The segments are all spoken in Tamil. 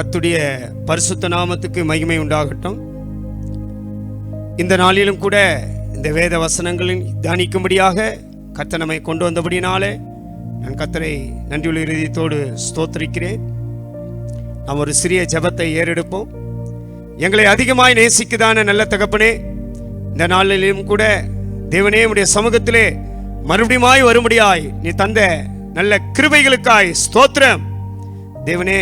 கத்துடைய பரிசுத்த நாமத்துக்கு மகிமை உண்டாகட்டும். இந்த நாளிலும் கூட இந்த வேத வசனங்களின் தியானிக்கும்படியாக கர்த்தர் நம்மை கொண்டு வந்தபடினாலே நான் கத்தரை நன்றியுள்ள இறுதியத்தோடு ஸ்தோத்திரிக்கிறேன். நாம் ஒரு சிறிய ஜெபத்தை ஏறெடுப்போம். எங்களை அதிகமாய் நேசிக்குதான நல்ல தகப்பனே இந்த நாளிலும் கூட தேவனே உடைய சமூகத்திலே மறுபடியுமாய் வரும்படியாய் நீ தந்த நல்ல கிருபைகளுக்காய் ஸ்தோத்திரம். தேவனே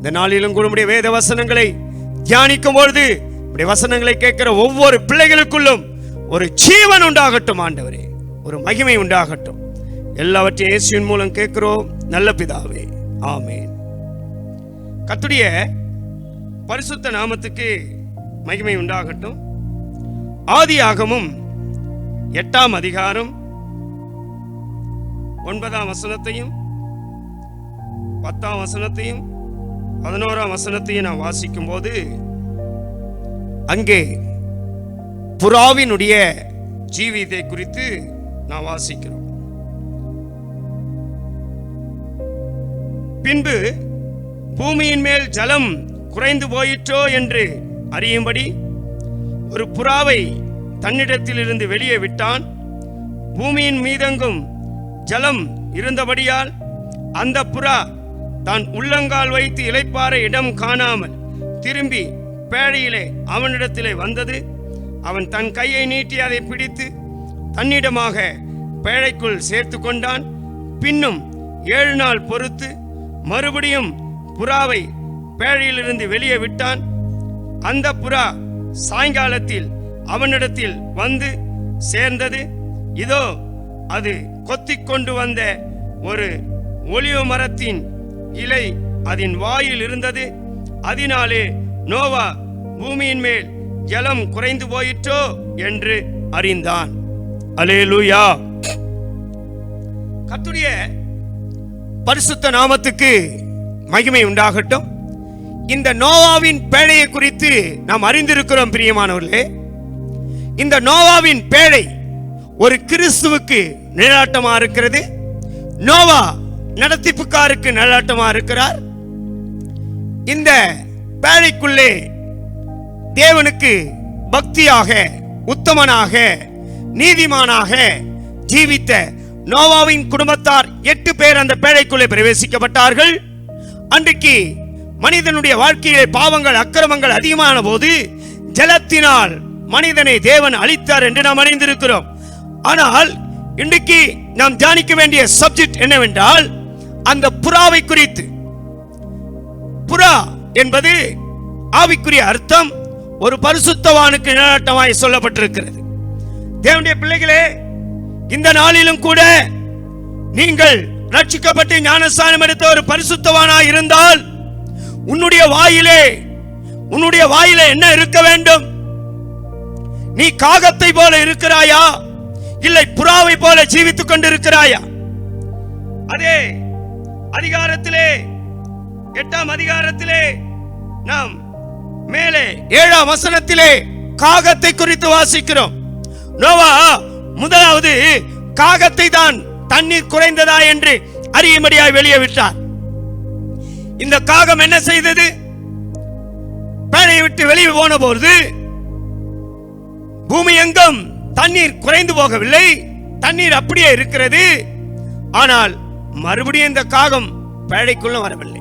இந்த நாளிலும் கூட உடைய வேத வசனங்களை தியானிக்கும் பொழுது உடைய வசனங்களை கேட்கிற ஒவ்வொரு பிள்ளைகளுக்குள்ளும் ஒரு ஜீவன் உண்டாகட்டும் ஆண்டவரே. ஒரு மகிமை உண்டாகட்டும். எல்லாவற்றையும் இயேசுவின் மூலம் கேட்கிறோம். நல்ல பிதாவே. ஆமேன். கத்துடைய பரிசுத்த நாமத்துக்கு மகிமை உண்டாகட்டும். ஆதியாகமும் எட்டாம் அதிகாரம் ஒன்பதாம் வசனத்தையும் பத்தாம் வசனத்தையும் பதினோராம் வசனத்தையும் நான் வாசிக்கும் போது அங்கே புறாவினுடைய ஜீவியத்தை குறித்து நான் வாசிக்கிறோம். பின்பு பூமியின் மேல் ஜலம் குறைந்து போயிற்றோ என்று அறியும்படி ஒரு புறாவை தன்னிடத்திலிருந்து வெளியே விட்டான். பூமியின் மீதெங்கும் ஜலம் இருந்தபடியால் அந்த புறா தான் உள்ளங்கால் வைத்து இளைப்பாற இடம் காணாமல் திரும்பி பேழையிலே அவனிடத்திலே வந்தது. அவன் தன் கையை நீட்டி அதை பிடித்து தன்னிடமாக பேழைக்குள் சேர்த்து கொண்டான். பின்னும் ஏழு நாள் பொறுத்து மறுபடியும் புறாவை பேழையிலிருந்து வெளியே விட்டான். அந்த புறா சாயங்காலத்தில் அவனிடத்தில் வந்து சேர்ந்தது. இதோ அது கொத்திக் கொண்டு வந்த ஒரு ஒளிவு மரத்தின் இலை அதன் வாயில் இருந்தது. அதனாலே நோவா பூமியின் மேல் ஜலம் குறைந்து போயிற்றோ என்று அறிந்தான். அலேலூயா கத்துடைய பரிசுத்த நாமத்துக்கு மகிமை உண்டாகட்டும். இந்த நோவாவின் பேழையை குறித்து நாம் அறிந்திருக்கிறோம் பிரியமானவர்களே. இந்த நோவாவின் பேழை ஒரு கிறிஸ்துவுக்கு நிழலாட்டமா இருக்கிறது. நோவா நடத்திப்புக்காருக்கு நல்லாட்டமா இருக்கிறார். இந்த பேழைக்குள்ளே தேவனுக்கு பக்தியாக உத்தமனாக நீதிமானாக ஜீவித்த நோவாவின் குடும்பத்தார் எட்டு பேர் அந்த பேழைக்குள்ளே பிரவேசிக்கப்பட்டார்கள். அன்றைக்கு மனிதனுடைய வாழ்க்கையிலே பாவங்கள் அக்கிரமங்கள் அதிகமான போது ஜலத்தினால் மனிதனை தேவன் அழித்தார் என்று நாம் அறிந்திருக்கிறோம். ஆனால் இன்றைக்கு நாம் தியானிக்க வேண்டிய சப்ஜெக்ட் என்னவென்றால் புறாவை குறித்து புறா என்பது ஆவிக்குரிய அர்த்தம். ஒரு பரிசுத்தவானுக்கு நிழலாட்டமாய் சொல்லப்பட்டிருக்கிறது. தேவனுடைய பிள்ளைகளே இந்த நாளிலும் கூட நீங்கள் ரட்சிக்கப்பட்டு ஞானஸ்தானம் எடுத்த ஒரு பரிசுத்தவானாய் இருந்தால் உன்னுடைய வாயிலே உன்னுடைய வாயிலே என்ன இருக்க வேண்டும்? நீ காகத்தை போல இருக்கிறாயா? இல்லை புறாவை போல ஜீவித்துக் கொண்டிருக்கிறாயா? அதே அதிகாரத்திலே எட்டாம் அதிகாரத்திலே நாம் மேலே ஏழாம் வசனத்திலே காகத்தை குறித்து வாசிக்கிறோம். நோவா முதலாவது காகத்தை தான் தண்ணீர் குறைந்ததா என்று அறியும்படியாய் வெளியே விட்டார். இந்த காகம் என்ன செய்தது? பேழையை விட்டு வெளியே போன போது பூமி எங்கும் தண்ணீர் குறைந்து போகவில்லை தண்ணீர் அப்படியே இருக்கிறது. ஆனால் மறுபடியும் இந்த காகம் பேழைக்குள்ள வரவில்லை.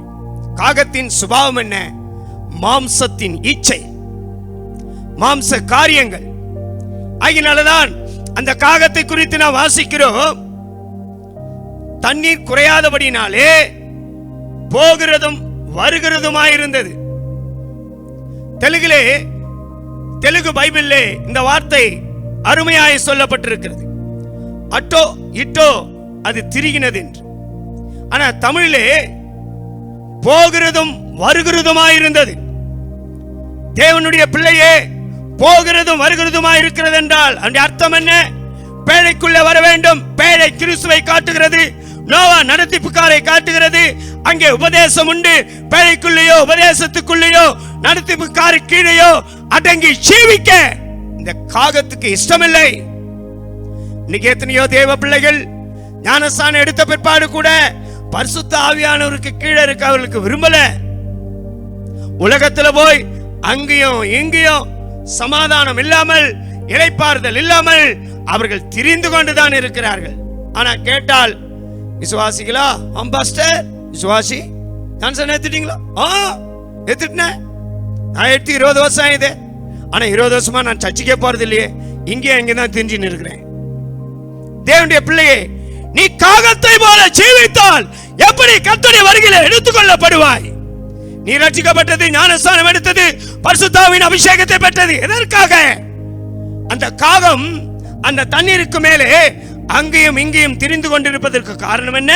காகத்தின் சுபாவம் என்ன? மாம்சத்தின் இச்சை. மாம்ச காரியங்கள். ஆகினாலதான் அந்த காகத்தை குறித்து நாம் வாசிக்கிறோம். தண்ணீர் குறையாதபடினாலே போகிறதும் வருகிறதுமாயிருந்தது. தெலுங்கிலே தெலுங்கு பைபிளிலே இந்த வார்த்தை அருமையாய் சொல்லப்பட்டிருக்கிறது. அட்டோ இட்டோ அது திரிகினது என்று ஆனா தமிழிலே போகிறதும் வருகிறதுமாயிருந்தது. தேவனுடைய பிள்ளையே போகிறதும் வருகிறதுமா இருக்கிறது என்றால் அந்த அர்த்தம் என்ன? பேழைக்குள்ளே வர வேண்டும். பேழை கிறிஸ்துவை காட்டுகிறது. நோவா நடத்திப்புக்காரை காட்டுகிறது. அங்கே உபதேசம் உண்டு. பேழைக்குள்ளேயோ உபதேசத்துக்குள்ளேயோ நடத்திப்புக்காரு கீழேயோ அடங்கி ஜீவிக்க. இந்த காகத்துக்கு இஷ்டமில்லை. இன்னைக்கு எத்தனையோ தேவ பிள்ளைகள் ஞானஸ்தானம் எடுத்த பிற்பாடு கூட பரிசுத்த ஆவியானவருக்கு கீழே இருக்க அவர்களுக்கு விரும்பல. உலகத்துல போய் அங்கேயும் இங்கேயும் சமாதானம் இல்லாமல் இளைப்பாறுதல் இல்லாமல் அவர்கள் திரிந்து கொண்டுதான் இருக்கிறார்கள். ஆனா கேட்டால் விசுவாசிகளா? அம்பாஸ்டர் விசுவாசி. நான் சொன்ன எடுத்துட்டீங்களா ஆ எடுத்துட்டேன் நான் எடுத்து இருபது வருஷம் ஆயுது. ஆனா இருபது வருஷமா நான் சர்ச்சுக்கே போறது இல்லையே இங்கே அங்கே தான் தெரிஞ்சுன்னு இருக்கிறேன். தேவனுடைய பிள்ளையே நீ காகத்தை போல ஜீவித்தால் எப்படி கத்துடைய வருகையில் எடுத்துக்கொள்ளப்படுவாய்? நீ ரட்சிக்கப்பட்டது ஞானஸ்தானம் எடுத்தது பரிசுத்தாவின் அபிஷேகத்தை பெற்றது. எதற்காக? அந்த காகம் அந்த தண்ணீருக்கு மேலே அங்கேயும் இங்கேயும் திரிந்து கொண்டிருப்பதற்கு காரணம் என்ன?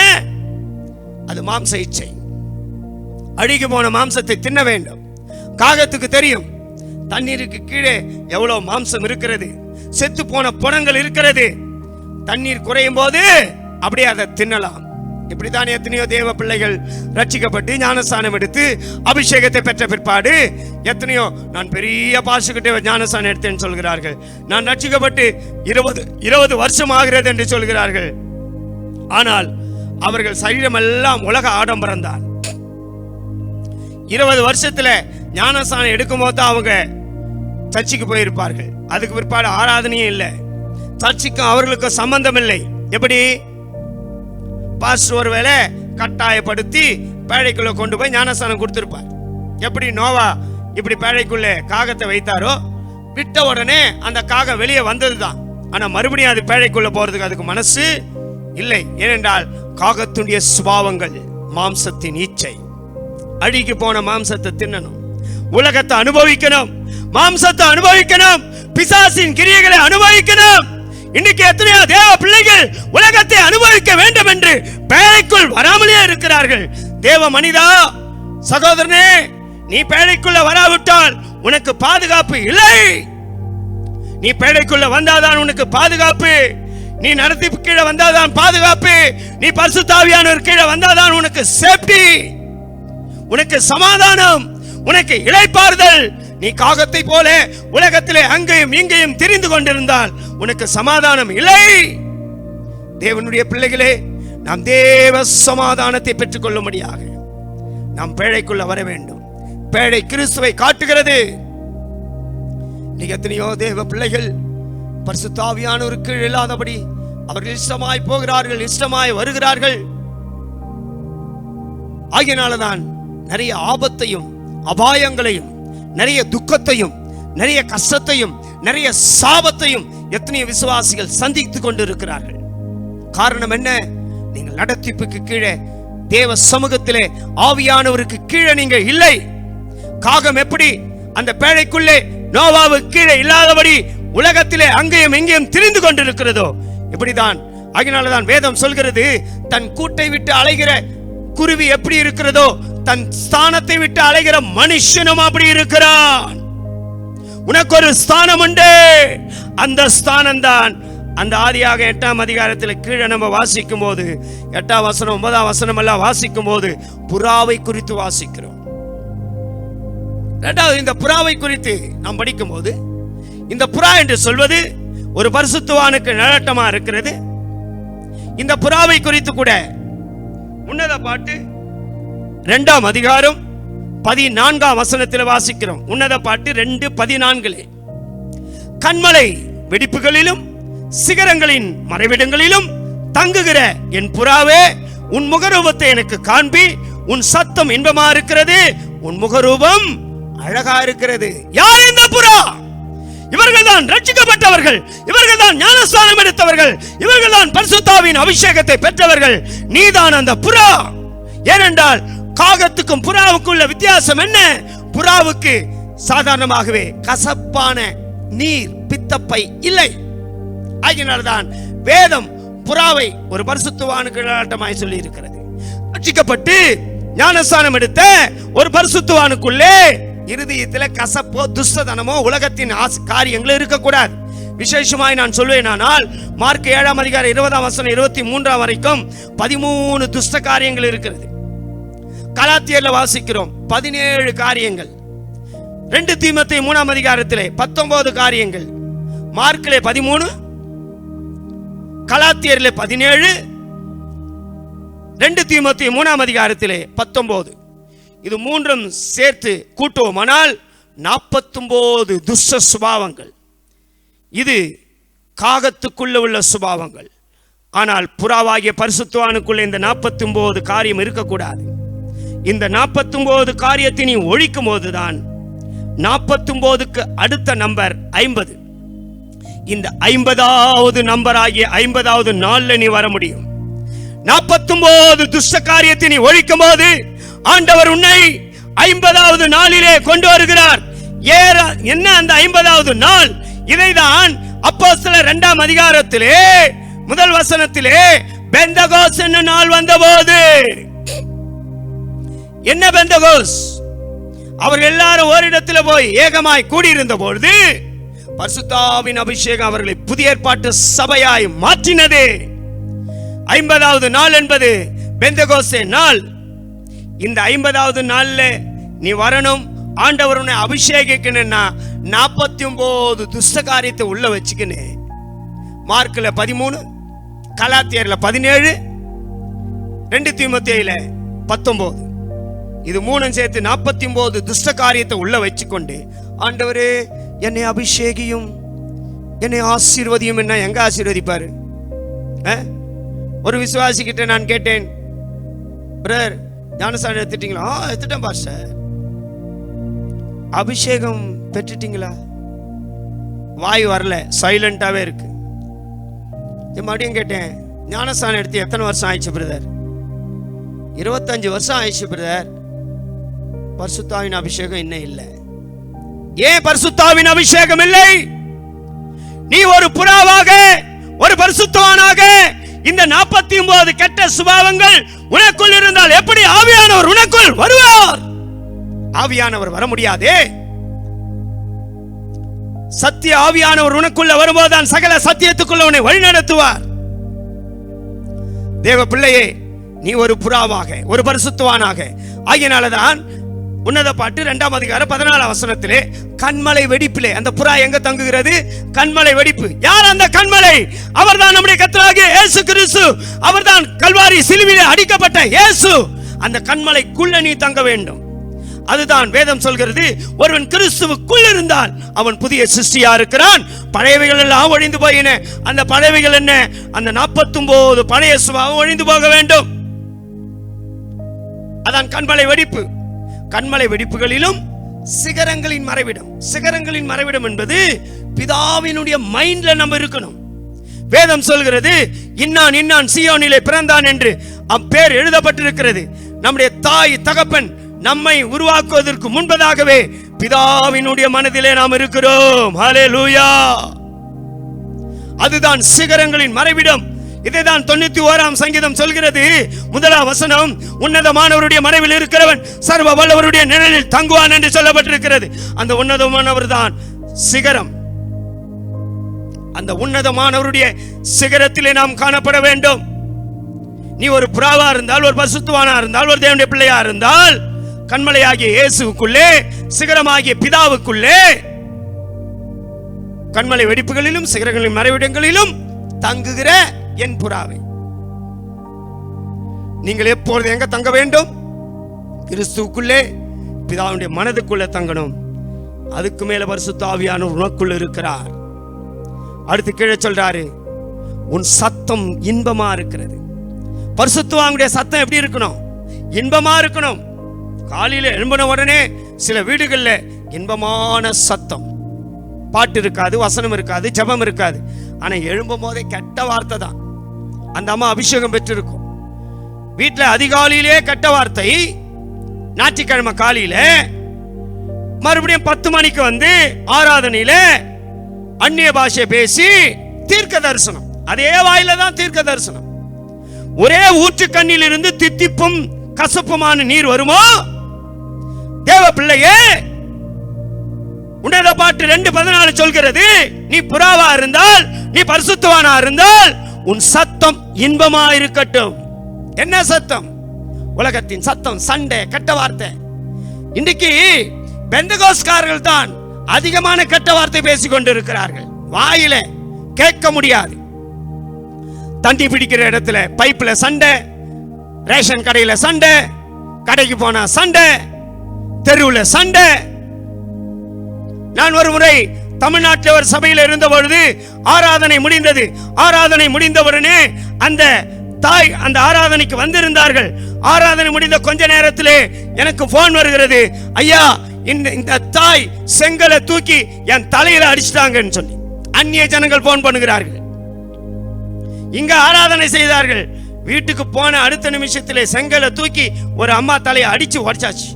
அது மாம்ச இச்சை. அழுகி போன மாம்சத்தை தின்ன வேண்டும். காகத்துக்கு தெரியும் தண்ணீருக்கு கீழே எவ்வளவு மாம்சம் இருக்கிறது. செத்து போன புணங்கள் இருக்கிறது. தண்ணீர் குறையும் போது அப்படியே அதை தின்னலாம். இப்படித்தான் எத்தனையோ தேவ பிள்ளைகள் ரட்சிக்கப்பட்டு ஞானஸ்தானம் எடுத்து அபிஷேகத்தை பெற்ற பிற்பாடு எத்தனையோ நான் பெரிய பாசுகிட்ட ஞானஸ்தானம் எடுத்தேன்னு சொல்கிறார்கள். நான் ரட்சிக்கப்பட்டு இருபது இருபது வருஷம் ஆகிறது என்று சொல்கிறார்கள். ஆனால் அவர்கள் சரீரம் எல்லாம் உலக ஆடம்பரம் தான். இருபது வருஷத்துல ஞானஸ்தானம் எடுக்கும் போது அவங்க சர்ச்சைக்கு போயிருப்பார்கள். அதுக்கு பிற்பாடு ஆராதனையும் இல்லை. சர்ச்சைக்கும் அவர்களுக்கும் சம்பந்தம் இல்லை. எப்படி? பாஸ்டர் ஒருவேளை கட்டாயப்படுத்தி பேழைக்குள்ளே கொண்டு போய் ஞானஸ்தானம் கொடுத்துருப்பார். எப்படி நோவா இப்படி பேழைக்குள்ளே காகத்தை வைத்தாரோ விட்ட உடனே அந்த காகம் வெளியே வந்ததுதான். ஆனால் மறுபடியும் அது பேழைக்குள்ளே போகிறதுக்கு அதுக்கு மனசு இல்லை. ஏனென்றால் காகத்துடைய சுபாவங்கள் மாம்சத்தின் ஈச்சை. அழுகி போன மாம்சத்தை தின்னணும். உலகத்தை அனுபவிக்கணும். மாம்சத்தை அனுபவிக்கணும். பிசாசின் கிரியைகளை அனுபவிக்கணும். இன்னைக்கு எத்தனையோ தேவ பிள்ளைகள் உலகத்தை அனுபவிக்க வேண்டும் என்று பேழைக்குள் வராமலே இருக்கிறார்கள். தேவ மனிதா சகோதரனே நீ பேழைக்குள்ள வராவிட்டால் உனக்கு பாதுகாப்பு இல்லை. நீ பேழைக்குள்ள வந்தாதான் உனக்கு பாதுகாப்பு. நீ நடத்தி கீழே வந்தாதான் பாதுகாப்பு. நீ பரிசுத்தாவியானவர் கீழே வந்தாதான் உனக்கு சேஃப்டி உனக்கு சமாதானம் உனக்கு இழைப்பாறுதல் நீ காகத்தை போல உலகத்திலே அங்கேயும் இங்கேயும் தெரிந்து கொண்டிருந்தால் உனக்கு சமாதானம் இல்லை. தேவனுடைய பிள்ளைகளே நாம் தேவ சமாதானத்தை பெற்றுக்கொள்ளும்படியாக நாம் பேழைக்குள்ள வர வேண்டும். பேழை கிறிஸ்துவை காட்டுகிறது. நீ எத்தனையோ தேவ பிள்ளைகள் பரிசுத்தாவியானோருக்கு கீழ் இல்லாதபடி அவர்கள் இஷ்டமாய் போகிறார்கள் இஷ்டமாய் வருகிறார்கள். ஆகியனாலதான் நிறைய ஆபத்தையும் அபாயங்களையும் நிறைய துக்கத்தையும் நிறைய கஷ்டத்தையும் நிறைய சாபத்தையும் எத்தனையோ விசுவாசிகள் சந்தித்து கொண்டிருக்கிறார்கள். காரணம் என்ன? நீங்கள் நடத்திப்புக்கு கீழே தேவ சமூகத்திலே ஆவியானவருக்கு கீழே நீங்க இல்லை. காகம் எப்படி? அந்த பேழைக்குள்ளே நோவாவு கீழே இல்லாதபடி உலகத்திலே அங்கேயும் இங்கேயும் திரிந்து கொண்டிருக்கிறதோ? இப்படிதான். அதனாலதான் வேதம் சொல்கிறது தன் கூட்டை விட்டு அலைகிற குருவி எப்படி இருக்கிறதோ தன் ஸ்தானத்தை விட்டு அலைகிற மனுஷனும் அப்படி இருக்கிறான். உனக்கு ஒரு ஸ்தானம் உண்டு அந்த ஸ்தானம் தான் அந்த ஆதியாக எட்டாம் அதிகாரத்தில் கீழே நம்ம வாசிக்கும் போது எட்டாம் வசனம் ஒன்பதாம் வசனம் எல்லாம் வாசிக்கும் போது புறாவை குறித்து வாசிக்கிறோம். இரண்டாவது இந்த புறாவை குறித்து நாம் படிக்கும் போது இந்த புறா என்று சொல்வது ஒரு பரிசுத்துவானுக்கு நிழட்டமா இருக்கிறது. இந்த புறாவை குறித்து கூட உன்னத பாட்டு ரெண்டாம் அதிகாரம் பதினான்காம் வசனத்தில் வாசிக்கிறோம். உன்னத பாட்டு ரெண்டு பதினான்கிலே. கண்மலை வெடிப்புகளிலும் சிகரங்களின் மறைவிடங்களிலும் தங்குகிற என் புறாவே உன் முகரூபத்தை எனக்கு காண்பி உன் சத்தம் இன்பமா இருக்கிறது உன் முகரூபம் அழகா இருக்கிறது. யார் இந்த புறா? இவர்கள் தான் ரட்சிக்கப்பட்டவர்கள் இவர்கள் தான் ஞானஸ்தானம் எடுத்தவர்கள் இவர்கள் தான் பரிசுத்தாவின் அபிஷேகத்தை பெற்றவர்கள். நீதான் அந்த புறா. ஏனென்றால் காகத்துக்கும் புறாவுக்குள்ள வித்தியாசம் என்ன? புறாவுக்கு சாதாரணமாகவே கசப்பான நீர் பித்தப்பை இல்லை. ஆகினால்தான் வேதம் புறாவை ஒரு பரிசுத்துவானுக்கு ஆட்டமாய் சொல்லி இருக்கிறது ரட்சிக்கப்பட்டு ஞானஸ்தானம் எடுத்த ஒரு பரிசுத்துவானுக்குள்ளே இருதயத்தில் கசப்போ துஷ்டதனமோ உலகத்தின் ஆசை காரியங்களும் இருக்கக்கூடாது. விசேஷமாய் நான் சொல்வேனானால் மார்க் ஏழாம் அதிகாரம் இருபதாம் வசனம் இருபத்தி மூன்றாம் வரைக்கும் பதிமூணு துஷ்ட காரியங்கள் இருக்கிறது. கலாத்தியர்ல வாசிக்கிறோம். பதினேழு காரியங்கள். ரெண்டு தீமத்தை மூணாம் அதிகாரத்திலே பத்தொன்பது காரியங்கள். மார்க்கிலே பதிமூணு கலாத்தியர்ல பதினேழு ரெண்டு தீமத்தை மூணாம் அதிகாரத்திலே பத்தொன்பது. இது மூன்றும் சேர்த்து கூட்டுவோமானால் நாற்பத்தொம்போது துஷ்ட சுபாவங்கள். இது காகத்துக்குள்ள உள்ள சுபாவங்கள். ஆனால் புறாவாகிய பரிசுத்துவானுக்குள்ள இந்த நாற்பத்தொம்போது காரியம் இருக்கக்கூடாது. இந்த நாற்பத்தொம்போது காரியத்தை நீ ஒழிக்கும் போதுதான் நாற்பத்தொம்போதுக்கு அடுத்த நம்பர் ஐம்பது. இந்த ஐம்பதாவது நம்பர் ஆகிய ஐம்பதாவது நாள்ல நீ வர முடியும். நாற்பத்தொன்பது துஷ்ட காரியத்தை நீ ஒழிக்கும் போது ஆண்டவர் உன்னை ஐம்பதாவது நாளிலே கொண்டு வருகிறார். ஏற என்ன அந்த ஐம்பதாவது நாள்? இதைதான் அப்போ சில இரண்டாம் அதிகாரத்திலே முதல் வசனத்திலே பெந்தகோஸ் என்னும் நாள் வந்தபோது என்ன பெந்தகோஸ்? அவர்கள் எல்லாரும் ஓரிடத்தில் போய் ஏகமாய் கூடியிருந்த பொழுது பரிசுத்தாவின் அபிஷேகம் அவர்களை புதிய ஏற்பாட்டு சபையாய் மாற்றினது. ஐம்பதாவது நாள் என்பது பெந்தகோசே நாள். இந்த ஐம்பதாவது நாள்ல நீ வரணும் ஆண்டவர் உன்னை அபிஷேகிக்கணும்னா நாற்பத்தி ஒன்பது துஷ்ட காரியத்தை உள்ள வச்சுக்கினு. மார்க்கில் பதிமூணு கலாத்தியரில் பதினேழு ரெண்டு தீமத்தேயில் பத்தொம்போது. இது மூணும் சேர்த்து நாற்பத்தி ஒன்பது துஷ்ட காரியத்தை உள்ள வச்சுக்கொண்டு ஆண்டவரே என்னை அபிஷேகியும் என்னை ஆசீர்வதியும் என்ன? எங்க ஆசீர்வதிப்பாரு? ஆ? ஒரு விசுவாசிக்கிட்ட நான் கேட்டேன் பிரர் ஞானசாரம் எடுத்துட்டீங்களா? ஆ எடுத்துட்டேன் பாஸ்டர். அபிஷேகம் பெற்றுட்டீங்களா? வாய் வரல சைலண்டாவே இருக்கு. மறுபடியும் கேட்டேன் ஞானஸ்தானம் எடுத்து எத்தனை வருஷம் ஆயிடுச்சு பிரதர்? இருபத்தஞ்சு வருஷம் ஆயிடுச்சு பிரதர். பரிசுத்தாவின் அபிஷேகம் இன்னும் இல்லை. ஏன் பரிசுத்தாவின் அபிஷேகம் இல்லை? நீ ஒரு புறாவாக ஒரு பரிசுத்தவானாக இந்த நாற்பத்தி ஒன்பது கெட்ட சுபாவங்கள் உனக்குள் இருந்தால் எப்படி ஆவியானவர் உனக்குள் வருவார்? ஆவியானவர் வர முடியாதே. சத்திய ஆவியானவர் உனக்குள்ள வரும்போதுதான் சகல சத்தியத்துக்குள்ள உன்னை வழிநடத்துவார் தேவ பிள்ளையே நீ ஒரு புறாவாக ஒரு பரிசுத்துவானாக ஆகியனாலதான் உன்னத பாட்டு ரெண்டாம் அதிகாரம் பதினாலாம் வசனத்திலே கண்மலை வெடிப்பிலே. அந்த புறா எங்க தங்குகிறது? கண்மலை வெடிப்பு. யார் அந்த கண்மலை? அவர்தான் நம்முடைய கத்தராகிய இயேசு கிறிஸ்து. அவர்தான் கல்வாரி சிலுவிலே அடிக்கப்பட்ட இயேசு. அந்த கண்மலைக்குள்ள நீ தங்க வேண்டும். அதுதான் வேதம் சொல்கிறது. ஒருவன் கிறிஸ்துவுக்குள் இருந்தால் அவன் புதிய சிருஷ்டியா இருக்கிறான். பழையவைகள் எல்லாம் ஒழிந்து போயின. அந்த பழையவைகள் என்ன? அந்த நாற்பத்தொன்பது பழைய சுபாவம் ஒழிந்து போக வேண்டும். அதான் கண்மலை வெடிப்பு. கண்மலை வெடிப்புகளிலும் சிகரங்களின் மறைவிடம். சிகரங்களின் மறைவிடம் என்பது பிதாவினுடைய மைண்ட்ல நம்ம இருக்கணும். வேதம் சொல்கிறது இன்னான் இன்னான் சியோனிலே பிறந்தான் என்று அப்பேர் எழுதப்பட்டிருக்கிறது. நம்முடைய தாய் தகப்பன் நம்மை உருவாக்குவதற்கு முன்பதாகவே பிதாவினுடைய மனதிலே நாம் இருக்கிறோம். ஹalleluya அதுதான் சிகரங்களின் மறைவிடம். இதைதான் தொண்ணூத்தி ஓராம் சங்கீதம் சொல்கிறது. முதலாம் வசனம் உன்னதமானவருடைய மனைவில் இருக்கிறவன் சர்வ வல்லவருடைய நிழலில் தங்குவான் என்று சொல்லப்பட்டிருக்கிறது. அந்த உன்னதமானவர் தான் சிகரம். அந்த உன்னதமானவருடைய சிகரத்திலே நாம் காணப்பட வேண்டும். நீ ஒரு புறாவா இருந்தால் ஒரு பசுத்துவானா இருந்தால் ஒரு தேவனுடைய பிள்ளையா இருந்தால் கண்மலையாகிய இயேசுவுக்குள்ளே சிகரமாகிய பிதாவுக்குள்ளே கண்மலை வெடிப்புகளிலும் சிகரங்களின் மறைவிடங்களிலும் தங்குகிற என் புறாவை. நீங்கள் எப்பொழுது எங்க தங்க வேண்டும்? கிறிஸ்துவுக்குள்ளே பிதாவுடைய மனதுக்குள்ளே தங்கணும். அதுக்கு மேல பரிசுத்தாவியான உனக்குள்ள இருக்கிறார். அடுத்து கீழே சொல்றாரு உன் சத்தம் இன்பமா இருக்கிறது. பரிசுத்துவாங்களுடைய சத்தம் எப்படி இருக்கணும்? இன்பமா இருக்கணும். காலையில எழும்பின உடனே சில வீடுகள்ல இன்பமான சத்தம். பாட்டு இருக்காது வசனம் இருக்காது ஜெபம் இருக்காது. ஆனா எழும்பும் போதே கெட்ட வார்த்தை தான். அந்த அம்மா அபிஷேகம் பெற்றிருக்கும். வீட்டில் அதிகாலையிலே கெட்ட வார்த்தை ஞாயிற்றுக்கிழமை காலையில மறுபடியும் பத்து மணிக்கு வந்து ஆராதனையில அந்நிய பாஷை பேசி தீர்க்க தரிசனம். அதே வாயில தான் தீர்க்க தரிசனம். ஒரே ஊற்று கண்ணில் இருந்து தித்திப்பும் கசப்புமான நீர் வருமோ? தேவ பிள்ளையே உன்னத பாட்டு ரெண்டு பதினாலு சொல்கிறது. நீ புறாவா இருந்தால் நீ பரிசுத்துவானா இருந்தால் உன் சத்தம் இன்பமா இருக்கட்டும் என்ன சத்தம்? உலகத்தின் சத்தம் சண்டை கெட்ட வார்த்தை. இன்றைக்கு பெந்தகோஸ்காரர்கள் தான் அதிகமான கெட்ட வார்த்தை பேசிக் கொண்டிருக்கிறார்கள் வாயில கேட்க முடியாது. தண்டி பிடிக்கிற இடத்துல பைப்ல சண்டை ரேஷன் கடையில சண்டை கடைக்கு போனா சண்டை தெருவில் சண்டை. நான் ஒரு முறை தமிழ்நாட்டில் ஒரு சபையில் இருந்த பொழுது ஆராதனை முடிந்தது. ஆராதனை முடிந்தவுடனே அந்த தாய் அந்த ஆராதனைக்கு வந்திருந்தார்கள். ஆராதனை முடிந்த கொஞ்ச நேரத்திலே எனக்கு போன் வருகிறது. ஐயா இந்த இந்த தாய் செங்கலை தூக்கி என் தலையில அடிச்சிட்டாங்கன்னு சொல்லி. அந்நிய ஜனங்கள் போன் பண்ணுகிறார்கள். இங்க ஆராதனை செய்தார்கள். வீட்டுக்கு போன அடுத்த நிமிஷத்திலே செங்கலை தூக்கி ஒரு அம்மா தலையை அடிச்சு உடைச்சாச்சு.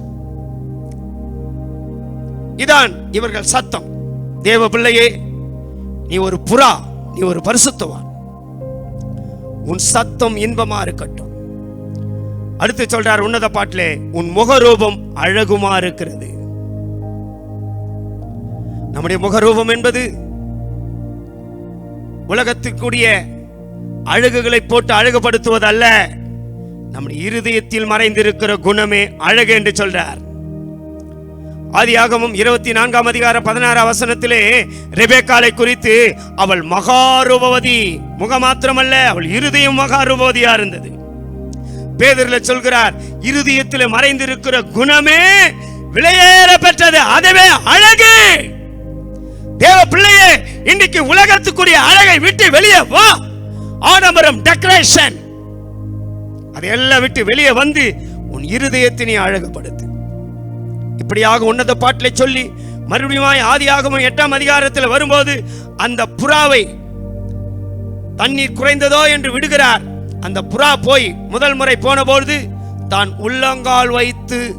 இதான் இவர்கள் சத்தம். தேவ பிள்ளையே நீ ஒரு புறா நீ ஒரு பரிசுத்தவான். உன் சத்தம் இன்பமா இருக்கட்டும். அடுத்து சொல்றார் உன்னத பாட்டிலே உன் முகரூபம் அழகுமா இருக்கிறது. நம்முடைய முகரூபம் என்பது உலகத்துக்குரிய அழகுகளை போட்டு அழகுபடுத்துவதல்ல நம்முடைய இருதயத்தில் மறைந்திருக்கிற குணமே அழகு என்று சொல்றார். ஆதியாகமும் இருபத்தி நான்காம் அதிகார பதினாறு அவசனத்திலே ரெபேக்காலை குறித்து அவள் மகாரூபவதி முகம் மாத்திரமல்ல அவள் இருதயம் மகாரூபவதியா இருந்தது. பேதர்ல சொல்கிறார் இருதயத்தில் மறைந்திருக்கிற குணமே விலையேற பெற்றது அதுவே அழகு. தேவ பிள்ளையே இன்னைக்கு உலகத்துக்குரிய அழகை விட்டு வெளியே வா. ஆடம்பரம் டெக்கரேஷன் அதையெல்லாம் விட்டு வெளியே வந்து உன் இருதயத்தினை அழகுபடுத்து. இப்படியாக உன்னத பாட்டிலை சொல்லி மறுபடியும் ஆதியாகவும் எட்டாம் அதிகாரத்தில் வரும்போது அந்த புறாவை தண்ணீர் குறைந்ததோ என்று விடுகிறார். அந்த புறா போய் முதல் முறை போனபொழுது தான் உள்ளங்கால் வைத்து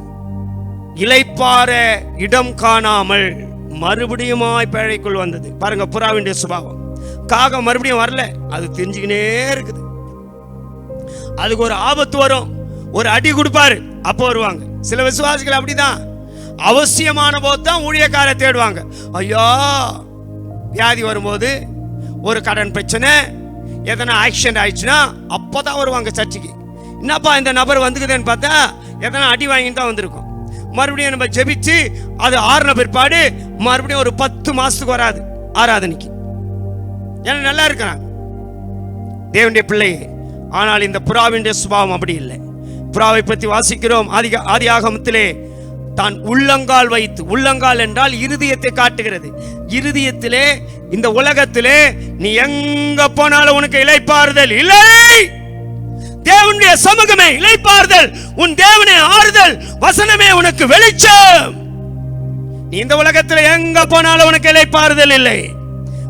இலைப்பார இடம் காணாமல் மறுபடியுமாய் பேழைக்குள் வந்தது. பாருங்க புறாவின் சுபாவம். காகம் மறுபடியும் வரல. அது தெரிஞ்சுக்கினே இருக்குது. அதுக்கு ஒரு ஆபத்து வரும். ஒரு அடி கொடுப்பாரு. அப்போ வருவாங்க. சில விசுவாசிகள் அப்படிதான். அவசியமான போது தான் ஊழியக்காரை தேடுவாங்க. ஐயோ வியாதி வரும்போது ஒரு கடன் பிரச்சனை எதனா ஆக்சிடென்ட் ஆயிடுச்சுன்னா அப்பதான் வருவாங்க சர்ச்சுக்கு. என்னப்பா இந்த நபர் வந்துக்குதுன்னு பார்த்தா எதனா அடி வாங்கிட்டு தான் வந்திருக்கும். மறுபடியும் நம்ம ஜெபிச்சு அது ஆறுன பிற்பாடு மறுபடியும் ஒரு பத்து மாதத்துக்கு வராது ஆராதனைக்கு. ஏன்னா நல்லா இருக்கிறான். தேவனுடைய பிள்ளையே ஆனால் இந்த புறாவின் சுபாவம் அப்படி இல்லை. புறாவை பற்றி வாசிக்கிறோம். ஆதி ஆதி ஆகமத்திலே தான் உள்ளங்கால் வைத்து உள்ளங்கால் என்றால் இருதயத்தை காட்டுகிறது. இருதயத்திலே இந்த உலகத்திலே நீ எங்க போனாலும் உனக்கு இலைப்பாறுதல் இல்லை. தேவனுடைய சமூகமே இலைப்பாறுதல் உன் தேவனே ஆறுதல் வசனமே உனக்கு வெளிச்சம். நீ இந்த உலகத்தில் எங்க போனாலும் உனக்கு இலைப்பாறுதல் இல்லை.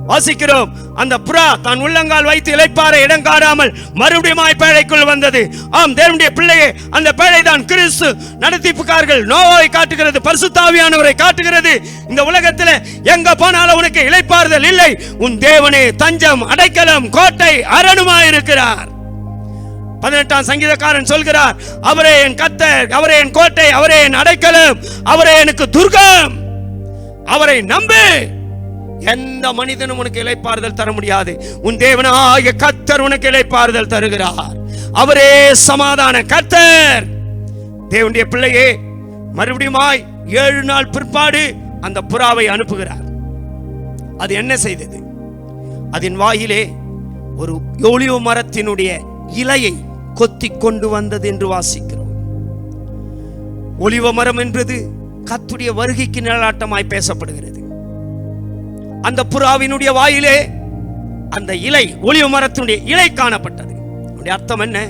வாசிக்கிறோம். அந்த புறா தான் உள்ளங்கால் வைத்து இழைப்பார இடம் காணாமல் மறுபடியும் பேழைக்குள் வந்தது. ஆம் தேவனுடைய பிள்ளையே அந்த பேழை தான் கிறிஸ்து. நடத்திப்புக்கார்கள் நோவை காட்டுகிறது பரிசுத்தாவியானவரை காட்டுகிறது. இந்த உலகத்தில் எங்க போனாலும் உனக்கு இழைப்பாறுதல் இல்லை. உன் தேவனே தஞ்சம் அடைக்கலம் கோட்டை அரணுமாயிருக்கிறார். இருக்கிறார் பதினெட்டாம் சங்கீதக்காரன் சொல்கிறார் அவரே என் கத்தர் அவரே என் கோட்டை அவரே என் அடைக்கலம் அவரே எனக்கு துர்கம். அவரை நம்பு. எந்த மனிதனும் உனக்கு இளைப்பாறுதல் தர முடியாது. உன் தேவனாய கத்தர் உனக்கு இளைப்பாறுதல் தருகிறார். அவரே சமாதான கத்தர் தேவனுடைய பிள்ளையே மறுபடியுமாய் ஏழு நாள் பிற்பாடு அந்த புறாவை அனுப்புகிறார். அது என்ன செய்தது? அதன் வாயிலே ஒரு ஒளிவு மரத்தினுடைய இலையை கொத்தி கொண்டு வந்தது என்று வாசிக்கிறோம். ஒளிவ மரம் என்பது கத்துடைய வருகைக்கு நிழலாட்டமாய் பேசப்படுகிறது. அந்த புறாவினுடைய வாயிலே அந்த இலை ஒளிவு மரத்தினுடைய இலை காணப்பட்டது. அர்த்தம் என்ன?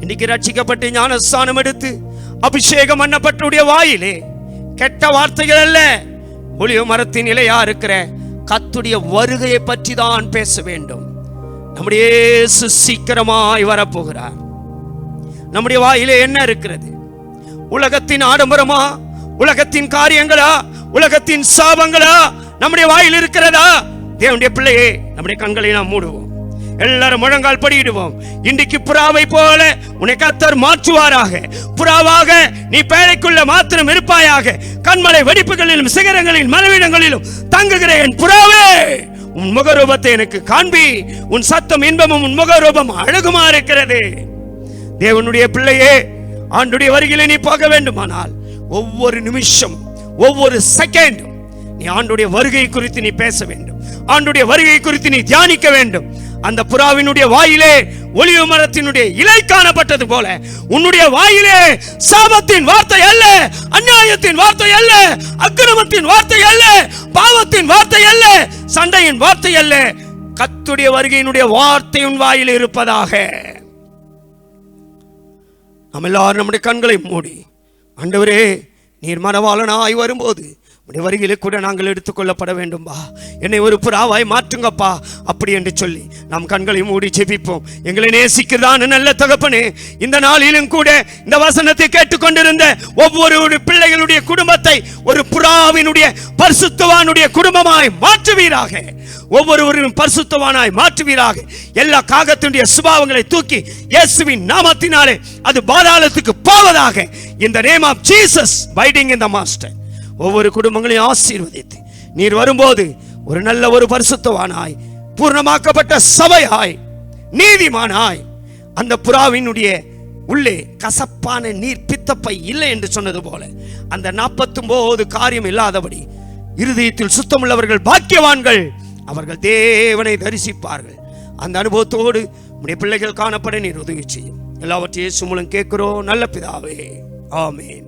இன்னைக்கு ரட்சிக்கப்பட்டு ஞானஸ்தானம் எடுத்து அபிஷேகம் பண்ணப்பட்டுடைய வாயிலே கெட்ட வார்த்தைகள் அல்ல. ஒளிவு மரத்தின் இலையா இருக்கிற கத்துடைய வருகையை பற்றி தான் பேச வேண்டும். நம்முடைய சீக்கிரமாய் வரப்போகிறார். நம்முடைய வாயிலே என்ன இருக்கிறது? உலகத்தின் ஆடம்பரமா? உலகத்தின் காரியங்களா? உலகத்தின் சாபங்களா? நம்முடைய வாயில் இருக்கிறதா? தேவனுடைய பிள்ளையே நம்முடைய கண்களை நாம் மூடுவோம். எல்லாரும் முழங்கால் படியிடுவோம். இன்றைக்கு புறாவை போல உன்னை கத்தர் மாற்றுவாராக. புறாவாக நீ பேழைக்குள்ள மாத்திரம் இருப்பாயாக. கண்மலை வெடிப்புகளிலும் சிகரங்களின் மலைவிடங்களிலும் தங்குகிற என் புறாவே உன் முகரூபத்தை எனக்கு காண்பி. உன் சத்தம் இன்பமும் உன் முகரூபம் அழகுமா இருக்கிறது. தேவனுடைய பிள்ளையே ஆண்டுடைய வருகையில் நீ போக வேண்டுமானால் ஒவ்வொரு நிமிஷம் ஒவ்வொரு செகண்டும் நீ ஆண்டுடைய வருகை குறித்து நீ பேச வேண்டும். ஆண்டுடைய வருகை குறித்து நீ தியானிக்க வேண்டும். அந்த புறாவினுடைய வாயிலே ஒளிவு மரத்தினுடைய இலை காணப்பட்டது போல உன்னுடைய வாயிலே சாபத்தின் வார்த்தை அல்ல அநியாயத்தின் வார்த்தை அல்ல அக்கிரமத்தின் வார்த்தை அல்ல பாவத்தின் வார்த்தை அல்ல சண்டையின் வார்த்தை அல்ல. கத்துடைய வருகையினுடைய வார்த்தை உன் வாயில் இருப்பதாக. நம்ம எல்லாரும் நம்முடைய கண்களை மூடி ஆண்டவரே நீர் மனவாளனாய் வரும்போது வருகையிலே கூட நாங்கள் எடுத்துக்கொள்ளப்பட வேண்டும்பா. என்னை ஒரு புறாவாய் மாற்றுங்கப்பா அப்படி என்று சொல்லி நாம் கண்களை மூடி ஜெபிப்போம். எங்களை நேசிக்கிறதான நல்ல தகப்பனே இந்த நாளிலும் கூட இந்த வசனத்தை கேட்டுக்கொண்டிருந்த ஒவ்வொரு பிள்ளைகளுடைய குடும்பத்தை ஒரு புறாவினுடைய பரிசுத்தவானுடைய குடும்பமாய் மாற்றுவீராக. ஒவ்வொருவரும் பரிசுத்தவானாய் மாற்றுவீராக. எல்லா காகத்தினுடைய சுபாவங்களை தூக்கி இயேசுவின் நாமத்தினாலே அது பாதாளத்துக்கு போவதாக. இந்த நேம் ஆஃப் ஜீசஸ் பைடிங் இந்த மாஸ்டர் ஒவ்வொரு குடும்பங்களையும் ஆசீர்வதித்து. நீர் வரும்போது ஒரு நல்ல ஒரு பரிசுத்தவானாய் பூர்ணமாக்கப்பட்ட சபையாய் நீதிமானாய் அந்த புறாவினுடைய உள்ளே கசப்பான நீர் பித்தப்பை இல்லை என்று சொன்னது போல அந்த நாற்பத்தொம்போது காரியம் இல்லாதபடி இருதயத்தில் சுத்தமுள்ளவர்கள் பாக்கியவான்கள் அவர்கள் தேவனை தரிசிப்பார்கள். அந்த அனுபவத்தோடு உடைய பிள்ளைகள் காணப்பட நீர் உதவி செய்யும். எல்லாவற்றையும் மூலம் கேட்கிறோம். நல்ல பிதாவே. ஆமேன்.